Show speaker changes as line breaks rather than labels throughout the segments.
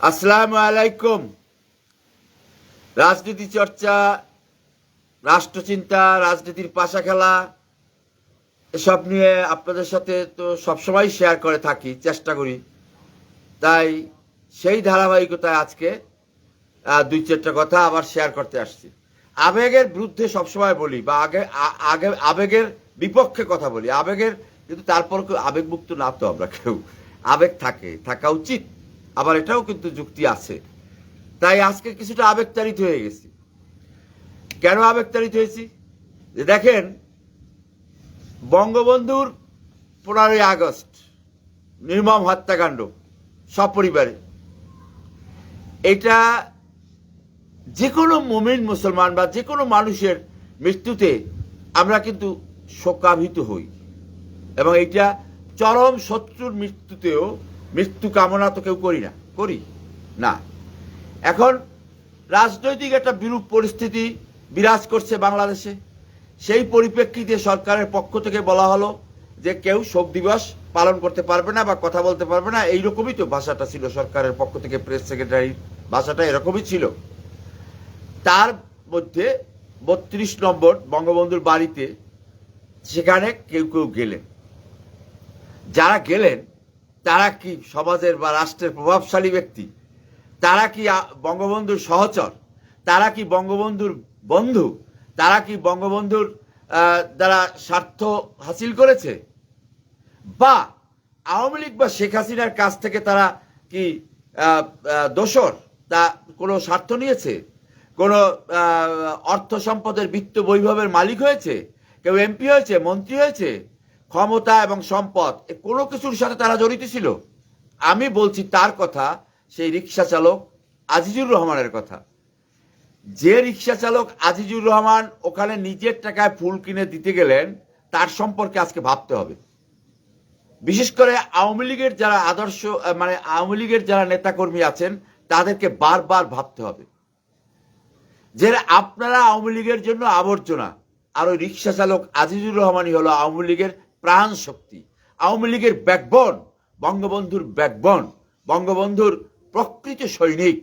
আসসালামু আলাইকুম। রাজনীতি চর্চা, রাষ্ট্রচিন্তা, রাজনীতির পাশা খেলা এসব নিয়ে আপনাদের সাথে তো সবসময় শেয়ার করে থাকি, চেষ্টা করি। তাই সেই ধারাবাহিকতায় আজকে দুই চারটা কথা আবার শেয়ার করতে আসছি। আবেগের বিরুদ্ধে সবসময় বলি বা আগে আগে, আবেগের বিপক্ষে কথা বলি। আবেগের, কিন্তু তারপর আবেগমুক্ত না তো আমরা কেউ। আবেগ থাকে, থাকা উচিত। আবার এটাও কিন্তু যুক্তি আছে। তাই আজকে কিছুটা আবেগতাড়িত হয়ে গেছি। কেন আবেগতাড়িত হয়েছি? যে দেখেন, বঙ্গবন্ধুর পনেরোই আগস্ট নির্মম হত্যাকাণ্ড সপরিবারে। এটা যে কোনো মোমেন মুসলমান বা যে কোনো মানুষের মৃত্যুতে আমরা কিন্তু শোকাভিত হই। এবং এটা চরম শত্রুর মৃত্যুতেও মৃত্যু কামনা তো কেউ করি না করি? না। এখন রাজনৈতিক একটা বিরূপ পরিস্থিতি বিরাজ করছে বাংলাদেশে। সেই পরিপ্রেক্ষিতে সরকারের পক্ষ থেকে বলা হলো যে কেউ শোক দিবস পালন করতে পারবে না বা কথা বলতে পারবে না, এইরকমই তো ভাষাটা ছিল সরকারের পক্ষ থেকে, প্রেস সেক্রেটারির ভাষাটা এরকমই ছিল। তার মধ্যে বত্রিশ নম্বর বঙ্গবন্ধুর বাড়িতে সেখানে কেউ কেউ গেলেন। যারা গেলেন তারা কি সমাজের বা রাষ্ট্রের প্রভাবশালী ব্যক্তি? তারা কি বঙ্গবন্ধুর সহচর? তারা কি বঙ্গবন্ধুর বন্ধু? তারা কি বঙ্গবন্ধুর দ্বারা স্বার্থ হাসিল করেছে? বা আওয়ামী লীগ বা শেখ হাসিনার কাছ থেকে তারা কি দোসর তা কোনো স্বার্থ নিয়েছে? কোনো অর্থ সম্পদের বিত্ত বৈভবের মালিক হয়েছে? কেউ এমপি হয়েছে? মন্ত্রী হয়েছে? ক্ষমতা এবং সম্পদ কোনো কিছুর সাথে তারা জড়িত ছিল? আমি বলছি তার কথা, সেই রিক্সা চালক আজিজুর রহমানের কথা। যে রিক্সা চালক আজিজুর রহমান ওখানে নিজের টাকায় ফুল কিনে দিতে গেলেন, তার সম্পর্কে আজকে ভাবতে হবে। বিশেষ করে আওয়ামী লীগের যারা আদর্শ মানে আওয়ামী লীগের যারা নেতাকর্মী আছেন, তাদেরকে বারবার ভাবতে হবে। যে আপনারা আওয়ামী লীগের জন্য আবর্জনা, আর ওই রিক্সা চালক আজিজুর রহমানই হলো আওয়ামী লীগের প্রাণ শক্তি আওয়ামী লীগের ব্যাকবন, বঙ্গবন্ধুর ব্যাকবন, বঙ্গবন্ধুর প্রকৃত সৈনিক।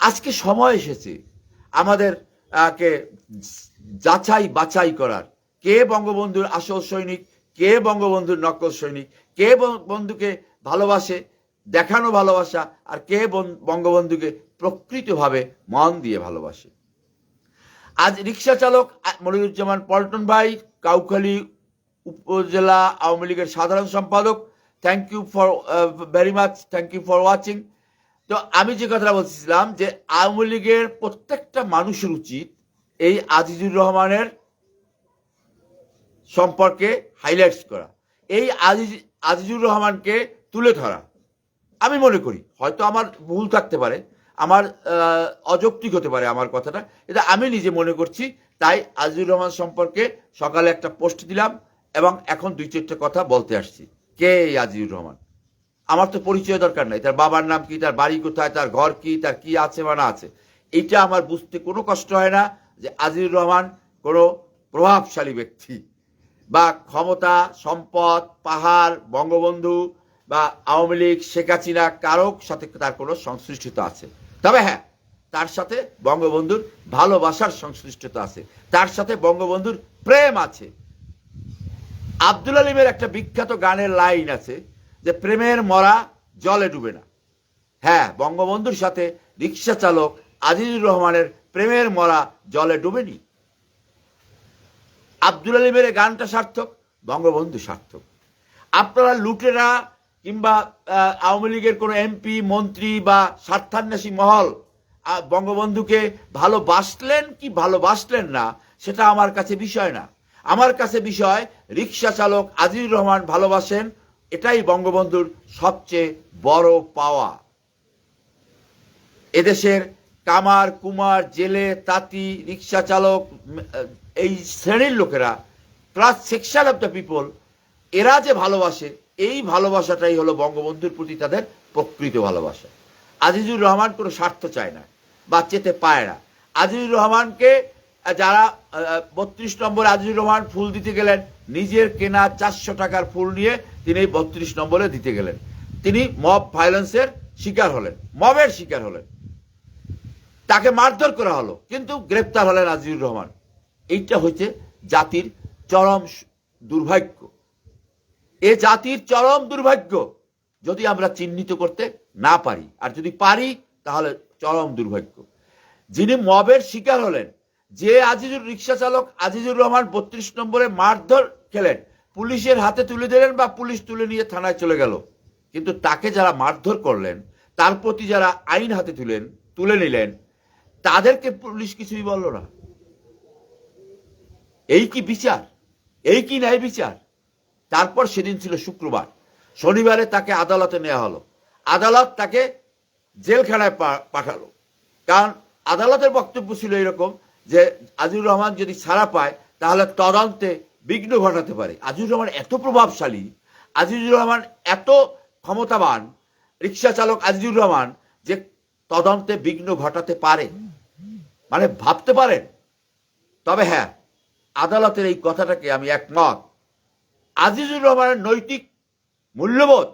আজকে সময় এসেছে আমাদের কে যাচাই বাছাই করার। কে বঙ্গবন্ধুর আসল সৈনিক, কে বঙ্গবন্ধুর নকল সৈনিক, কে বন্ধুকে ভালোবাসে, দেখানো ভালোবাসা, আর কে বঙ্গবন্ধুকে প্রকৃতভাবে মন দিয়ে ভালোবাসে। আজ রিক্সা চালক মনিরুজ্জামান পল্টন ভাই, কাউখালী উপজেলা আওয়ামী লীগের সাধারণ সম্পাদক। Thank you for very much thank you for watching তো আমি যে কথাটা বলছিলাম যে আওয়ামী লীগের প্রত্যেকটা মানুষের উচিত এই আজিজুর রহমানের সম্পর্কে হাইলাইটস করা। এই আজিজ, আজিজুর রহমানকে তুলে ধরা। আমি মনে করি, হয়তো আমার ভুল থাকতে পারে, আমার অযৌক্তিক হতে পারে আমার কথাটা। এটা আমি নিজে মনে করছি, তাই আজিজুর রহমান সম্পর্কে সকালে একটা পোস্ট দিলাম। এবং এখন দুই চারটে কথা বলতে আসছি। কে আজিজুর রহমান? আমার তো পরিচয় দরকার নাই। তার বাবার নাম কি? তার বাড়ি কোথায়? তার ঘর কি? তার কি আছে বা না আছে? এইটা আমার বুঝতে কোনো কষ্ট হয় না যে আজিজুর রহমান কোনো প্রভাবশালী ব্যক্তি বা ক্ষমতা, সম্পদ, পাহাড়, বঙ্গবন্ধু বা আওয়ামী লীগ, শেখ হাসিনা কারোর সাথে তার কোনো সংশ্লিষ্টতা আছে। তবে হ্যাঁ তার সাথে বঙ্গবন্ধুর ভালোবাসার সংশ্লিষ্টতা আছে। তার সাথে বঙ্গবন্ধুর প্রেম আছে। আব্দুল আলিমের একটা বিখ্যাত গানের লাইন আছে যে, প্রেমের মরা জলে ডুবে না। হ্যাঁ বঙ্গবন্ধুর সাথে রিক্সা চালক আজিজুর রহমানের প্রেমের মরা জলে ডুবেনি আব্দুল আলিমের গানটা সার্থক, বঙ্গবন্ধু সার্থক। আপনারা লুটেরা কিংবা আওয়ামী লীগের কোনো এমপি, মন্ত্রী বা স্বার্থান্বেষী মহল বঙ্গবন্ধুকে ভালোবাসলেন কি ভালোবাসলেন না, সেটা আমার কাছে বিষয় না। আমার কাছে বিষয় রিক্সা চালক আজিজুর রহমান ভালোবাসেন, এটাই বঙ্গবন্ধুর সবচেয়ে বড় পাওয়া। এদেশের কামার, কুমার, জেলে, তাঁতি রিক্সা চালক এই শ্রেণির লোকেরা class section of the people এরা যে ভালোবাসে, এই ভালোবাসাটাই হলো বঙ্গবন্ধুর প্রতি তাদের প্রকৃত ভালোবাসা। আজিজুর রহমান কোনো স্বার্থ চায় না বা চেতে পায় না। আজিজুর রহমানকে যারা বত্রিশ নম্বর আজিজুর রহমান ফুল দিতে গেলেন, নিজের কেনা চারশো টাকার ফুল নিয়ে তিনি বত্রিশ নম্বরে দিতে গেলেন। তিনি মব ভায়োলেন্সের শিকার হলেন, মবের শিকার হলেন। তাকে মারধর করা হলো, কিন্তু গ্রেপ্তার হলেন আজিজুর রহমান। এইটা হচ্ছে জাতির চরম দুর্ভাগ্য। এ জাতির চরম দুর্ভাগ্য, যদি আমরা চিহ্নিত করতে না পারি। আর যদি পারি, তাহলে চরম দুর্ভাগ্য। যিনি মবের শিকার হলেন যে আজিজুর রিক্সা চালক আজিজুর রহমান বত্রিশ নম্বরে মারধর খেলেন। পুলিশের হাতে তুলে দিলেন বা পুলিশ তুলে নিয়ে থানায় চলে গেল। কিন্তু তাকে যারা মারধর করলেন, তার প্রতি যারা আইন হাতে তুলেন, তুলে নিলেন, তাদেরকে পুলিশ কিছুই বলল না। এই কি বিচার? এই কি ন্যায় বিচার? তারপর সেদিন ছিল শুক্রবার। শনিবারে তাকে আদালতে নেওয়া হলো। আদালত তাকে জেলখানায় পাঠালো। কারণ আদালতের বক্তব্য ছিল এরকম যে আজিজুর রহমান যদি ছাড়া পায়, তাহলে তদন্তে বিঘ্ন ঘটাতে পারে। আজিজুর রহমান এত প্রভাবশালী, আজিজুর রহমান এত ক্ষমতাবান, রিক্সা চালক আজিজুর রহমান যে তদন্তে বিঘ্ন ঘটাতে পারে। মানে ভাবতে পারেন। তবে হ্যাঁ আদালতের এই কথাটাকে আমি একমত। আজিজুর রহমানের নৈতিক মূল্যবোধ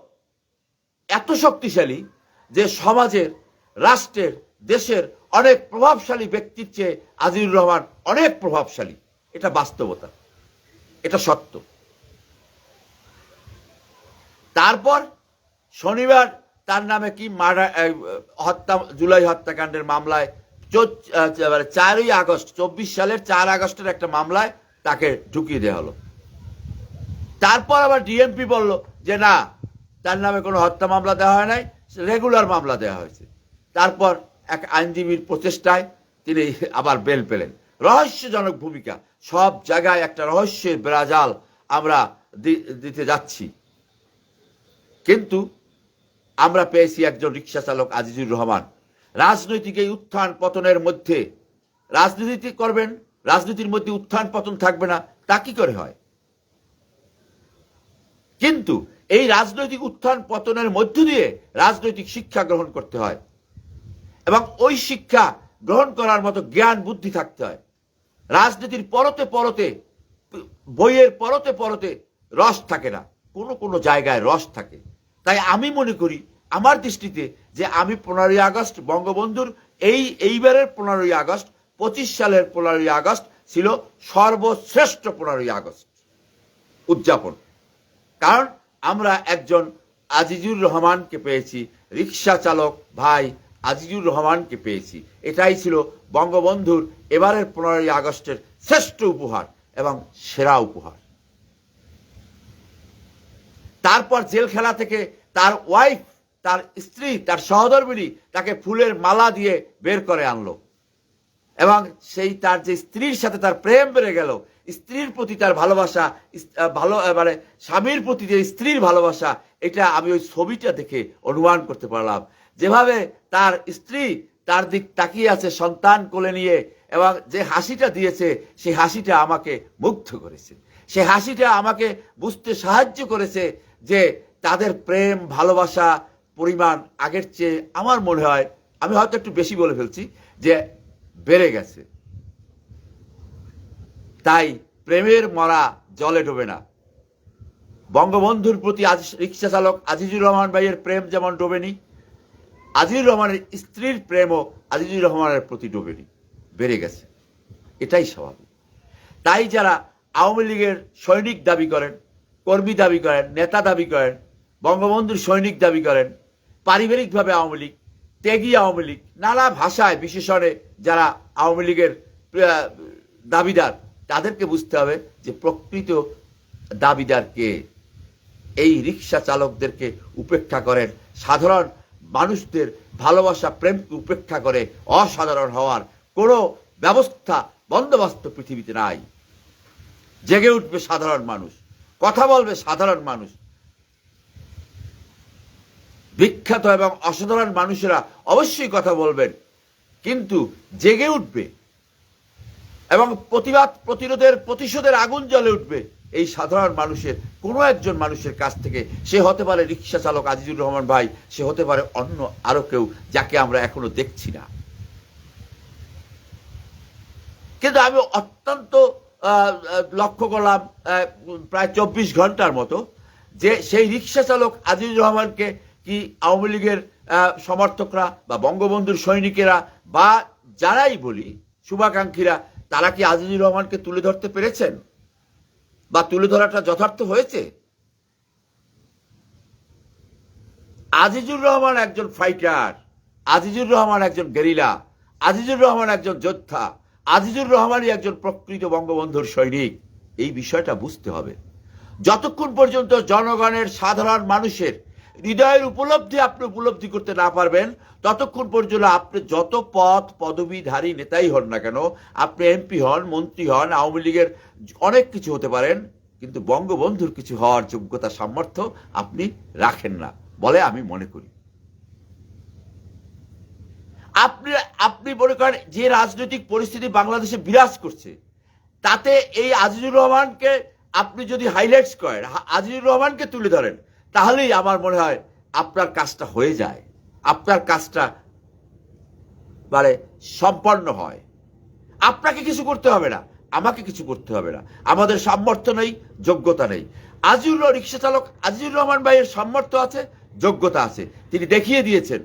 এত শক্তিশালী যে সমাজের, রাষ্ট্রের, দেশের অনেক প্রভাবশালী ব্যক্তির চেয়ে আজিজুর রহমান অনেক প্রভাবশালী। এটা বাস্তবতা। এটা সত্য। তারপর শনিবার তার নামে কি মার্ডার হত্যা, জুলাই হত্যাকাণ্ডের মামলায় চারই আগস্ট, চব্বিশ সালের চার আগস্টের একটা মামলায় তাকে ঢুকিয়ে দেওয়া হলো। তারপর আবার ডিএমপি বলল যে না, তার নামে কোনো হত্যা মামলা দেওয়া হয় নাই, রেগুলার মামলা দেওয়া হয়েছে। তারপর এক আইনজীবীর প্রচেষ্টায় তিনি আবার বেল পেলেন। রহস্যজনক ভূমিকা। সব জায়গায় একটা রহস্যের বেড়াজাল আমরা দিতে যাচ্ছি। কিন্তু আমরা পেয়েছি একজন রিক্সা চালক আজিজুর রহমান। রাজনৈতিক এই উত্থান পতনের মধ্যে রাজনীতি করবেন, রাজনীতির মধ্যে উত্থান পতন থাকবে না, তা কি করে হয়? কিন্তু এই রাজনৈতিক উত্থান পতনের মধ্য দিয়ে রাজনৈতিক শিক্ষা গ্রহণ করতে হয়। এবং ওই শিক্ষা গ্রহণ করার মতো জ্ঞান, বুদ্ধি থাকতে হয়। রাজনীতির পরতে পরতে, বইয়ের পরতে পরতে রস থাকে না। কোনো কোনো জায়গায় রস থাকে। তাই আমি মনে করি, আমার দৃষ্টিতে যে আমি পনেরোই আগস্ট বঙ্গবন্ধুর এই, এইবারের পনেরোই আগস্ট, পঁচিশ সালের পনেরোই আগস্ট ছিল সর্বশ্রেষ্ঠ পনেরোই আগস্ট উদযাপন। কারণ আমরা একজন আজিজুর রহমানকে পেয়েছি, রিক্সা চালক ভাই আজিজুর রহমানকে পেয়েছি। এটাই ছিল বঙ্গবন্ধুর এবারের পনেরোই আগস্টের শ্রেষ্ঠ উপহার এবং সেরা উপহার। তারপর জেল খেলা থেকে তার ওয়াইফ তার স্ত্রী, তার সহধর্মিনী তাকে ফুলের মালা দিয়ে বের করে আনলো। এবং সেই তার যে স্ত্রীর সাথে তার প্রেম বেড়ে গেল, স্ত্রীর প্রতি তার ভালোবাসা ভালো মানে স্বামীর প্রতি যে স্ত্রীর ভালোবাসা, এটা আমি ওই ছবিটা দেখে অনুমান করতে পারলাম। যেভাবে তার স্ত্রী তার দিক তাকিয়ে আছে সন্তান কোলে নিয়ে এবং যে হাসিটা দিয়েছে, সেই হাসিটা আমাকে মুগ্ধ করেছে। সে হাসিটা আমাকে বুঝতে সাহায্য করেছে যে তাদের প্রেম, ভালোবাসা, পরিমাণ আগের চেয়ে আমার মনে হয়, আমি হয়তো একটু বেশি বলে ফেলছি, যে বেড়ে গেছে। তাই প্রেমের মরা জলে ডোবে না। বঙ্গবন্ধুর প্রতি রিক্সা চালক আজিজুর রহমান ভাইয়ের প্রেম যেমন ডোবেনি আজিজুর রহমানের স্ত্রীর প্রেমও আজিজুর রহমানের প্রতি ডোবেনি, বেড়ে গেছে। এটাই স্বাভাবিক। তাই যারা আওয়ামী লীগের সৈনিক দাবি করেন, কর্মী দাবি করেন, নেতা দাবি করেন, বঙ্গবন্ধুর সৈনিক দাবি করেন, পারিবারিকভাবে আওয়ামী লীগ, ত্যাগী আওয়ামী লীগ, নানা ভাষায় বিশেষণে যারা আওয়ামী লীগের দাবিদার, তাদেরকে বুঝতে হবে যে প্রকৃত দাবিদার কে? এই রিক্সা চালকদেরকে উপেক্ষা করেন সাধারণ মানুষদের ভালোবাসা প্রেমকে উপেক্ষা করে অসাধারণ হওয়ার কোনো ব্যবস্থা, বন্দোবস্ত পৃথিবীতে নাই। জেগে উঠবে সাধারণ মানুষ, কথা বলবে সাধারণ মানুষ। বিখ্যাত এবং অসাধারণ মানুষেরা অবশ্যই কথা বলবেন, কিন্তু জেগে উঠবে এবং প্রতিবাদ প্রতিরোধের প্রতিশোধের আগুন জ্বলে উঠবে। এই সাধারণ মানুষের, কোনো একজন মানুষের কাছ থেকে, সে হতে পারে রিক্সা চালক আজিজুর রহমান ভাই, সে হতে পারে অন্য আরও কেউ যাকে আমরা এখনও দেখছি না। কিন্তু আমি অত্যন্ত লক্ষ্য করলাম প্রায় চব্বিশ ঘণ্টার মতো যে সেই রিক্সা চালক আজিজুর রহমানকে কি আওয়ামী লীগের সমর্থকরা বা বঙ্গবন্ধুর সৈনিকেরা বা যারাই বলি, শুভাকাঙ্ক্ষীরা, তারা কি আজিজুর রহমানকে তুলে ধরতে পেরেছেন? বা তুলে ধরাটা যথার্থ হয়েছে? আজিজুর রহমান একজন ফাইটার আজিজুর রহমান একজন গেরিলা আজিজুর রহমান একজন যোদ্ধা, আজিজুর রহমানই একজন প্রকৃত বঙ্গবন্ধুর সৈনিক। এই বিষয়টা বুঝতে হবে। যতক্ষণ পর্যন্ত জনগণের সাধারণ মানুষের হৃদয়ের উপলব্ধি আপনি উপলব্ধি করতে না পারবেন, ততক্ষণ পর্যন্ত আপনি যত পদ পদবীধারী নেতাই হন না কেন, আপনি এমপি হন, মন্ত্রী হন, আওয়ামী লীগের অনেক কিছু হতে পারেন, কিন্তু বঙ্গবন্ধুর কিছু হওয়ার যোগ্যতা, সামর্থ্য আপনি রাখেন না, বলে আমি মনে করি। আপনি আপনি মনে করেন যে রাজনৈতিক পরিস্থিতি বাংলাদেশে বিরাজ করছে, তাতে এই আজিজুর রহমানকে আপনি যদি হাইলাইটস করেন আজিজুর রহমানকে তুলে ধরেন তাহলেই আমার মনে হয় আপনার কাজটা হয়ে যায়। আপনার কাজটা মানে সম্পন্ন হয়। আপনাকে কিছু করতে হবে না, আমাকে কিছু করতে হবে না। আমাদের সামর্থ্য নেই, যোগ্যতা নেই। আজিজুর রিক্সা চালক আজিজুর রহমান ভাইয়ের সামর্থ্য আছে, যোগ্যতা আছে। তিনি দেখিয়ে দিয়েছেন।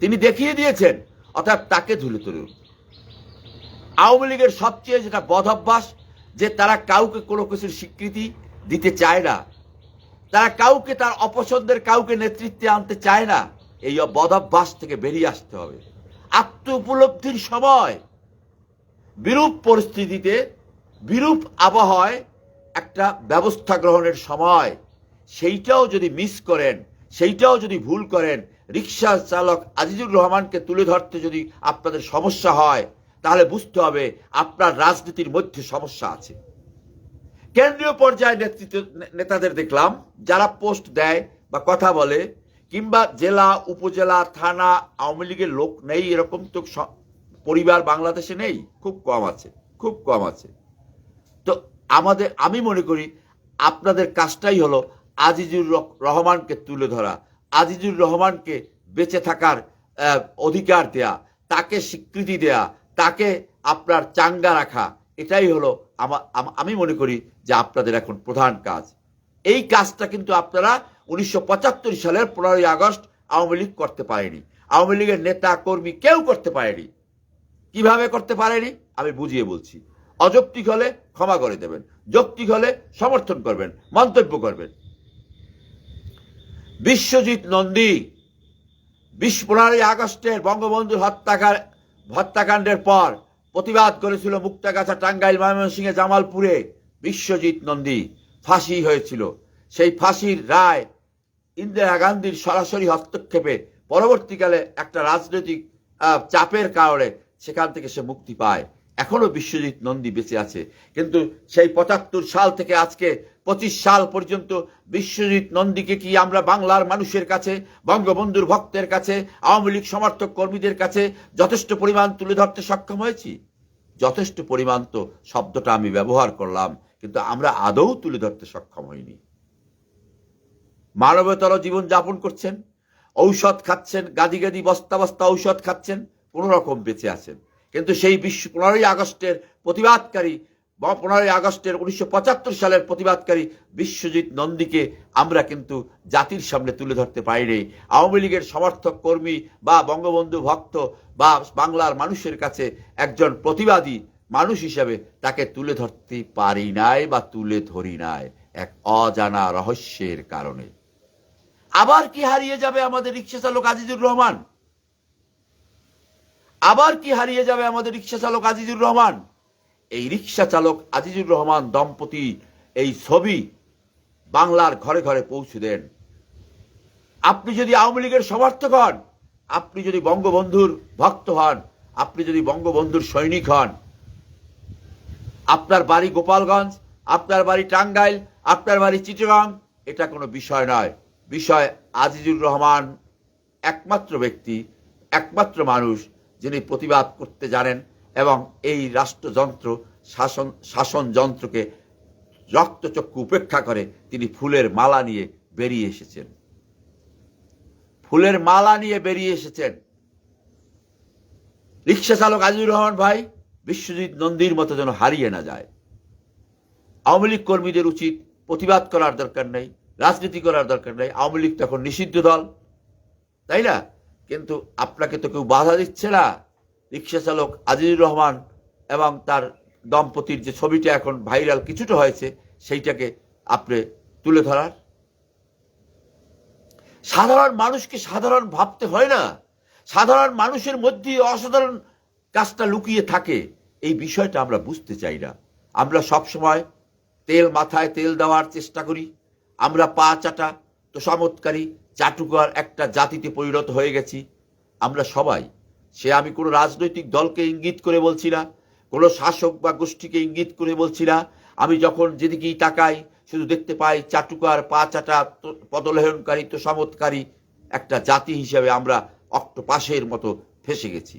তিনি দেখিয়ে দিয়েছেন, অর্থাৎ তাকে তুলে তুলুন। আওয়ামী লীগের সবচেয়ে যেটা বদ অভ্যাস, যে তারা কাউকে কোনো কিছুর স্বীকৃতি দিতে চায় না তারা কাউকে, তার অপছন্দের কাউকে নেতৃত্বে আনতে চায় না। এই বদভ্যাস থেকে বেরিয়ে আসতে হবে। আত্ম উপলব্ধির সময়। বিরূপ পরিস্থিতিতে, বিরূপ আবহাওয়ায় একটা ব্যবস্থা গ্রহণের সময়। সেইটাও যদি মিস করেন, সেইটাও যদি ভুল করেন, রিক্সা চালক আজিজুর রহমানকে তুলে ধরতে যদি আপনাদের সমস্যা হয়, তাহলে বুঝতে হবে আপনার রাজনীতির মধ্যে সমস্যা আছে। কেন্দ্রীয় পর্যায়ে নেতৃত্ব নেতাদের দেখলাম, যারা পোস্ট দেয় বা কথা বলে, কিংবা জেলা, উপজেলা, থানা, আওয়ামী লীগের লোক নেই এরকম তো পরিবার বাংলাদেশে নেই। খুব কম আছে, খুব কম আছে। তো আমাদের, আমি মনে করি আপনাদের কাজটাই হলো আজিজুর রহমানকে তুলে ধরা, আজিজুর রহমানকে বেঁচে থাকার অধিকার দেয়া, তাকে স্বীকৃতি দেয়া, তাকে আপনার চাঙ্গা রাখা, এটাই হলো আমি মনে করি যে আপনাদের এখন প্রধান কাজ। এই কাজটা কিন্তু আপনারা উনিশশো পঁচাত্তর সালের পনেরোই আগস্ট আওয়ামী লীগ করতে পারেনি। আওয়ামী লীগের নেতা, কর্মী কেউ করতে পারেনি। কীভাবে করতে পারেনি? আমি বুঝিয়ে বলছি। অযৌক্তিক হলে ক্ষমা করে দেবেন। যৌক্তিক হলে সমর্থন করবেন, মন্তব্য করবেন। বিশ্বজিৎ নন্দী বিশ পনেরোই আগস্টের বঙ্গবন্ধুর হত্যাকার হত্যাকাণ্ডের পর প্রতিবাদ করেছিল মুক্তাগাছা, টাঙ্গাইল, ময়মনসিংহে, জামালপুরে। বিশ্বজিৎ নন্দী ফাঁসি হয়েছিল। সেই ফাঁসির রায় ইন্দিরা গান্ধীর সরাসরি হস্তক্ষেপে পরবর্তীকালে একটা রাজনৈতিক চাপের কারণে সেখান থেকে সে মুক্তি পায়। এখনও বিশ্বজিৎ নন্দী বেঁচে আছে। কিন্তু সেই পঁচাত্তর সাল থেকে আজকে পঁচিশ সাল পর্যন্ত বিশ্বজিৎ নন্দীকে কি আমরা বাংলার মানুষের কাছে, বঙ্গবন্ধুর ভক্তের কাছে, আওয়ামী লীগ সমর্থক কর্মীদের কাছে যথেষ্ট পরিমাণ তুলে ধরতে সক্ষম হয়েছি? যথেষ্ট পরিমাণ তো শব্দটা আমি ব্যবহার করলাম। কিন্তু আমরা আদৌ তুলে ধরতে সক্ষম হইনি। মানবতর জীবন যাপন করছেন, ঔষধ খাচ্ছেন, গাদি গাদি বস্তা বস্তা ঔষধ খাচ্ছেন, কোন রকম বেঁচে আছেন। কিন্তু সেই বিশ্ব পনেরোই আগস্টের প্রতিবাদকারী বা পনেরোই আগস্টের উনিশশো পঁচাত্তর সালের প্রতিবাদকারী বিশ্বজিৎ নন্দীকে আমরা কিন্তু জাতির সামনে তুলে ধরতে পারিনি। আওয়ামী লীগের সমর্থক, কর্মী বা বঙ্গবন্ধু ভক্ত বা বাংলার মানুষের কাছে একজন প্রতিবাদী মানুষ হিসাবে তাকে তুলে ধরতে পারি নাই বা তুলে ধরি নাই এক অজানা রহস্যের কারণে। আবার কি হারিয়ে যাবে আমাদের রিক্সা চালক আজিজুর রহমান? আবার কি হারিয়ে যাবে আমাদের রিক্সা চালক আজিজুর রহমান? এই রিক্সা চালক আজিজুর রহমান দম্পতি এই ছবি বাংলার ঘরে ঘরে পৌঁছে দেন। আপনি যদি আওয়ামী লীগের সমর্থক হন, আপনি যদি বঙ্গবন্ধুর ভক্ত হন, আপনি যদি বঙ্গবন্ধুর সৈনিক হন আপনার বাড়ি গোপালগঞ্জ, আপনার বাড়ি টাঙ্গাইল, আপনার বাড়ি চিটগাং, এটা কোনো বিষয় নয়। বিষয় আজিজুর রহমান, একমাত্র ব্যক্তি, একমাত্র মানুষ যিনি প্রতিবাদ করতে জানেন এবং এই রাষ্ট্রযন্ত্র, শাসন শাসন যন্ত্রকে রক্তচক্ষু উপেক্ষা করে তিনি ফুলের মালা নিয়ে বেরিয়ে এসেছেন। ফুলের মালা নিয়ে বেরিয়ে এসেছেন। রিক্সা চালক আজিজুর রহমান ভাই বিশ্বজিৎ নন্দীর মতো যেন হারিয়ে না যায়। আওয়ামী লীগ কর্মীদের উচিত প্রতিবাদ করার দরকার নেই, রাজনীতি করার দরকার নেই। আওয়ামী লীগ তখন নিষিদ্ধ দল, তাই না? কিন্তু আপনাকে তো কেউ বাধা দিচ্ছে না। রিক্সা চালক আজিজুর রহমান এবং তার দম্পতির যে ছবিটা এখন ভাইরাল কিছুটা হয়েছে, সেইটাকে আপনি তুলে ধরার। সাধারণ মানুষকে সাধারণ ভাবতে হয় না। সাধারণ মানুষের মধ্যে অসাধারণ কাজটা লুকিয়ে থাকে, এই বিষয়টা আমরা বুঝতে চাই না। আমরা সব সময় তেল মাথায় তেল দেওয়ার চেষ্টা করি। আমরা পা চাটা তো চমৎকারী, চাটুকার একটা জাতিতে পরিণত হয়ে গেছি। আমরা সবাই, সে আমি কোনো রাজনৈতিক দলকে ইঙ্গিত করে বলছি না, কোনো শাসক বা গোষ্ঠীকে ইঙ্গিত করে বলছি না। আমি যখন যেদিকেই তাকাই, শুধু দেখতে পাই চাটুকার, পা চাটা পদলেহনকারী তো চমৎকারী একটা জাতি হিসেবে আমরা অক্টোপাসের মতো ফেসে গেছি।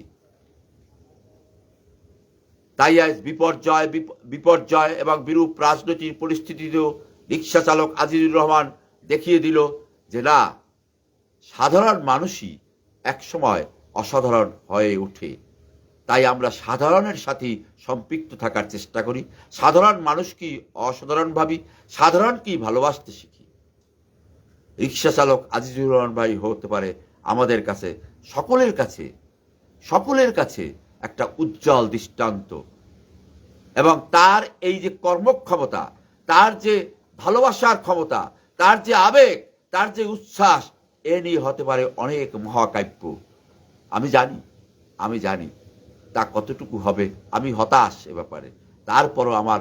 তাই আজ বিপর্যয়, বিপ- বিপর্যয় এবং বিরূপ রাজনৈতিক পরিস্থিতিতেও রিক্সা চালক আজিজুর রহমান দেখিয়ে দিল যে না, সাধারণ মানুষই একসময় অসাধারণ হয়ে ওঠে। তাই আমরা সাধারণের সাথে সম্পৃক্ত থাকার চেষ্টা করি। সাধারণ মানুষকেই অসাধারণ ভাবি, সাধারণকেই ভালোবাসতে শিখি। রিক্সা চালক আজিজুর রহমান ভাই হতে পারে আমাদের কাছে, সকলের কাছে সকলের কাছে একটা উজ্জ্বল দৃষ্টান্ত। এবং তার এই যে কর্মক্ষমতা, তার যে ভালোবাসার ক্ষমতা, তার যে আবেগ, তার যে উচ্ছ্বাস, এ নিয়ে হতে পারে অনেক মহাকাব্য। আমি জানি আমি জানি তা কতটুকু হবে, আমি হতাশ এ ব্যাপারে। তারপরও আমার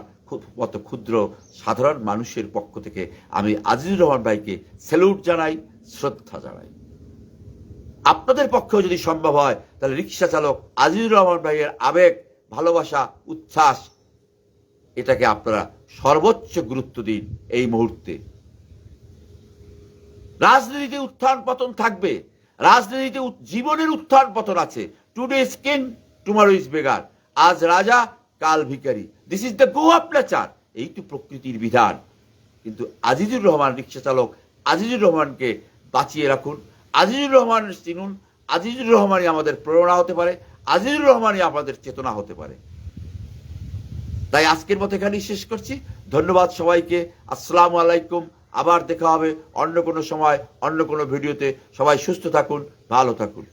মতো ক্ষুদ্র সাধারণ মানুষের পক্ষ থেকে আমি আজিজুর রহমান ভাইকে স্যালুট জানাই, শ্রদ্ধা জানাই। আপনাদের পক্ষেও যদি সম্ভব হয়, তাহলে রিক্সা চালক আজিজুর রহমান ভাইয়ের আবেগ, ভালোবাসা, উচ্ছ্বাস, এটাকে আপনারা সর্বোচ্চ গুরুত্ব দিন এই মুহূর্তে। রাজনীতিতে উত্থান পতন থাকবে। রাজনীতিতে জীবনের উত্থান পতন আছে। Today is king tomorrow is beggar আজ রাজা, কাল ভিকারি this is the go of nature এই তো প্রকৃতির বিধান। কিন্তু আজিজুর রহমান রিক্সা চালক আজিজুর রহমানকে বাঁচিয়ে রাখুন। আজিজুর রহমান চিনুন, আজিজুর রহমানই আমাদের প্রেরণা হতে পারে, আজিজুর রহমানই আমাদের চেতনা হতে পারে। তাই আজকের মতো এখানেই শেষ করছি। ধন্যবাদ সবাইকে, আসসালামু আলাইকুম, আবার দেখা হবে অন্য কোনো সময়, অন্য কোনো ভিডিওতে। সবাই সুস্থ থাকুন, ভালো থাকুন।